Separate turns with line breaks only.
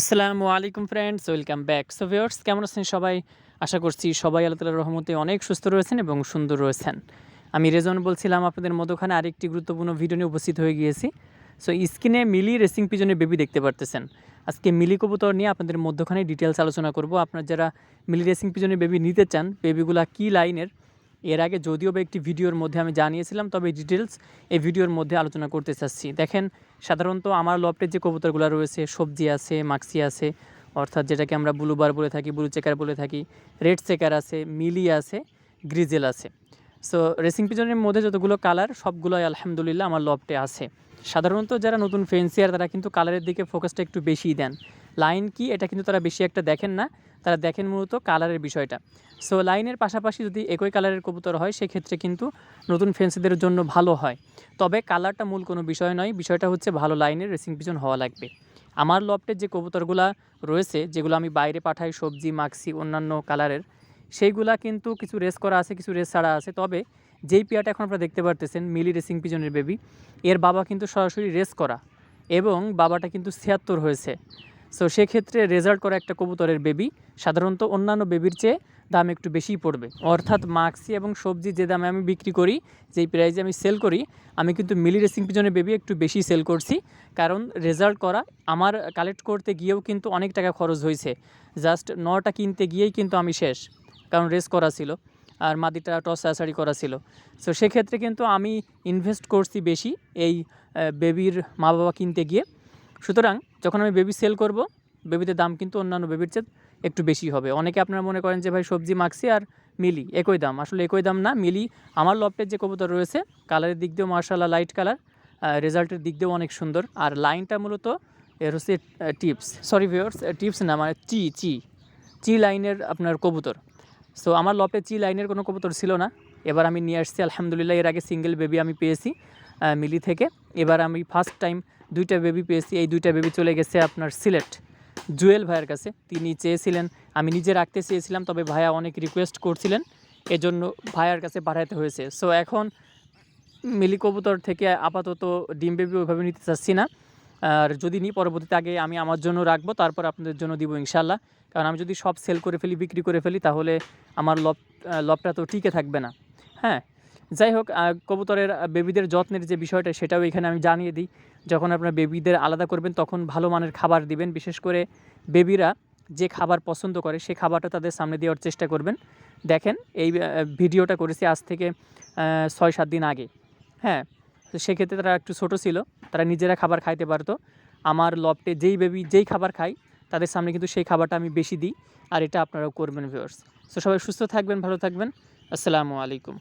আসসালামু আলাইকুম friends welcome back so viewers কেমন আছেন সবাই? আশা করছি সবাই আল্লাহ তালার রহমতে অনেক সুস্থ রয়েছেন এবং সুন্দর রয়েছেন। আমি রেজন বলছিলাম আপনাদের মধ্যখানে আরেকটি গুরুত্বপূর্ণ ভিডিও নিয়ে উপস্থিত হয়ে গিয়েছি। সো স্ক্রিনে মিলি রেসিং পিজনে বেবি দেখতে পারতেছেন। আজকে মিলি কবুতর নিয়ে আপনাদের মধ্যখানে ডিটেলস আলোচনা করব। আপনার যারা মিলি রেসিং পিজনে বেবি নিতে চান বেবিগুলা কী লাইনের এর আগে যদিও বা একটি ভিডিওর মধ্যে আমি জানিয়েছিলাম, তবে ডিটেলস এই ভিডিওর মধ্যে আলোচনা করতে চাচ্ছি। দেখেন, সাধারণত আমার লফটের যে কবুতরগুলো রয়েছে, সবজি আছে, মাক্সি আছে, অর্থাৎ যেটাকে আমরা ব্লুবার বলে থাকি, ব্লু চেকার বলে থাকি, রেড চেকার আছে, মিলি আছে, গ্রিজেল আছে। সো রেসিং পিজনের মধ্যে যতগুলো কালার সবগুলোই আলহামদুলিল্লাহ আমার লফটে আছে। সাধারণত যারা নতুন ফেন্সিয়ার তারা কিন্তু কালারের দিকে ফোকাসটা একটু বেশিই দেন। লাইন কি, এটা কিন্তু তারা বেশি একটা দেখেন না, তারা দেখেন মূলত কালারের বিষয়টা। সো লাইনের পাশাপাশি যদি একই কালারের কবুতর হয়, সেক্ষেত্রে কিন্তু নতুন ফেন্সিদের জন্য ভালো হয়। তবে কালারটা মূল কোনো বিষয় নয়, বিষয়টা হচ্ছে ভালো লাইনের রেসিং পিজন হওয়া লাগবে। আমার লফটের যে কবুতরগুলা রয়েছে, যেগুলো আমি বাইরে পাঠাই, সবজি মাক্সি অন্যান্য কালারের, সেইগুলা কিন্তু কিছু রেস করা আছে, কিছু রেস ছাড়া আছে। তবে যেই পেয়ারটা এখন আপনারা দেখতে পারতেছেন, মিলি রেসিং পিজনের বেবি এর বাবা কিন্তু সরাসরি রেস করা এবং বাবাটা কিন্তু ছিয়াত্তর হয়েছে। সো সেক্ষেত্রে রেজাল্ট করা একটা কবুতরের বেবি সাধারণত অন্যান্য বেবির চেয়ে দাম একটু বেশিই পড়বে। অর্থাৎ মাক্সি এবং সবজি যে দামে আমি বিক্রি করি, যেই প্রাইজে আমি সেল করি, আমি কিন্তু মিলি রেসিং পিজনের বেবি একটু বেশি সেল করছি। কারণ রেজাল্ট করা আমার কালেক্ট করতে গিয়েও কিন্তু অনেক টাকা খরচ হয়েছে। জাস্ট নটা কিনতে গিয়েই কিন্তু আমি শেষ, কারণ রেস করা ছিল। আর মাদিটা টস আসারি করা ছিল। সো সেক্ষেত্রে কিন্তু আমি ইনভেস্ট করছি বেশি এই বেবির মা বাবা কিনতে গিয়ে। সুতরাং যখন আমি বেবি সেল করব বেবিতে দাম কিন্তু অন্যান্য বেবির চেয়ে একটু বেশি হবে। অনেকে আপনারা মনে করেন যে, ভাই, সবজি মাখছি আর মিলি, একই দাম। আসলে একই দাম না, মিলি আমার লফটের যে কবুতর রয়েছে কালারের দিক দিয়েও মার্শাল্লাহ লাইট কালার রেজাল্টের দিক দিয়েও অনেক সুন্দর। আর লাইনটা মূলত এর হচ্ছে টিপস সরি ভিওর্স টিপস না মানে চি চি। চি লাইনের আপনার কবুতর। সো আমার লপে চি লাইনের কোনো কবুতর ছিল না। এবার আমি নিয়ে আসছি, আলহামদুলিল্লাহ, এর আগে সিঙ্গেল বেবি আমি পেয়েছি। মিলি থেকে। এবার আমি ফার্স্ট টাইম দুইটা বেবি পেয়েছি। এই দুইটা বেবি চলে গেছে আপনার সিলেট জুয়েল ভাইয়ের কাছে। তিনি চেয়েছিলেন, আমি নিজে রাখতে চেয়েছিলাম, তবে ভাইয়া অনেক রিকোয়েস্ট করছিলেন। এজন্য ভাইয়ার কাছে পাঠাতে হয়েছে। সো এখন মিলি কবুতর থেকে আপাতত ডিম বেবি ওইভাবে নিতে চাচ্ছি না। আর যদি নিই, পরবর্তীতে আগে আমি আমার জন্য রাখব, তারপর আপনাদের জন্য দিব ইনশাল্লাহ কারণ আমি যদি সব সেল করে ফেলি, বিক্রি করে ফেলি, তাহলে আমার লব লবটা তো টিকে থাকবে না। হ্যাঁ যাই হোক কবুতরের বেবিদের যত্নের যে বিষয়টা, সেটাও এখানে আমি জানিয়ে দিই। যখন আপনার বেবিদের আলাদা করবেন, তখন ভালো মানের খাবার দিবেন। বিশেষ করে বেবিরা যে খাবার পছন্দ করে সেই খাবারটা তাদের সামনে দেওয়ার চেষ্টা করবেন। দেখেন, এই ভিডিওটা করেছি আজ থেকে ছয় সাত দিন আগে। হ্যাঁ তো সেক্ষেত্রে তারা একটু ছোট ছিল, তারা নিজেরা খাবার খাইতে পারতো। আমার লপটে যেই বেবি যেই খাবার খাই তাদের সামনে কিন্তু সেই খাবারটা আমি বেশি দিই, আর এটা আপনারাও করবেন ভিউয়ার্স তো সবাই সুস্থ থাকবেন, ভালো থাকবেন। আসসালামু আলাইকুম।